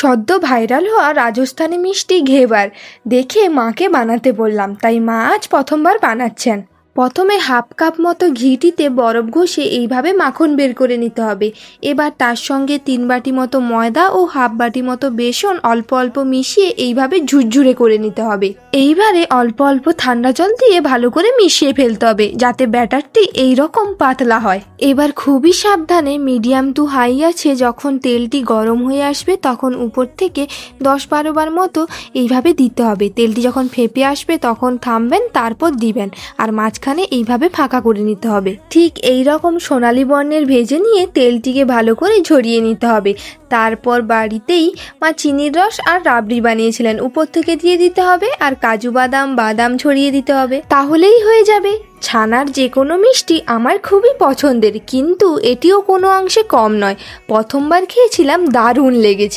সদ্য ভাইরাল হওয়া রাজস্থানি মিষ্টি ঘেবার দেখে মাকে বানাতে বললাম। তাই মা আজ প্রথমবার বানাচ্ছেন। প্রথমে হাফ কাপ মতো ঘিটিতে বরফ ঘষে এইভাবে মাখন বের করে নিতে হবে। এবার তার সঙ্গে তিন বাটি মতো ময়দা ও হাফ বাটি মতো বেসন অল্প অল্প মিশিয়ে এইভাবে ঝুরঝুরে করে নিতে হবে। এইবারে অল্প অল্প ঠান্ডা জল দিয়ে ভালো করে মিশিয়ে ফেলতে হবে যাতে ব্যাটারটি এই রকম পাতলা হয়। এবার খুবই সাবধানে মিডিয়াম টু হাই আছে যখন তেলটি গরম হয়ে আসবে তখন উপর থেকে দশ বারো বার মতো এইভাবে দিতে হবে। তেলটি যখন ফেপে আসবে তখন থামবেন, তারপর দিবেন। আর মাঝখানে এইভাবে ফাঁকা করে নিতে হবে। ঠিক এই রকম সোনালি বর্ণের ভেজে নিয়ে তেলটিকে ভালো করে ঝরিয়ে নিতে হবে। তারপর বাড়িতেই মা চিনির রস আর রাবড়ি বানিয়েছিলেন। উপর থেকে দিয়ে দিতে হবে আর কাজু বাদাম বাদাম ছড়িয়ে দিতে হবে। তাহলেই হয়ে যাবে। ছানার যে কোনো মিষ্টি আমার খুবই পছন্দের, কিন্তু এটিও কোনো অংশে কম নয়। প্রথমবার খেয়েছিলাম দারুণ লেগেছে।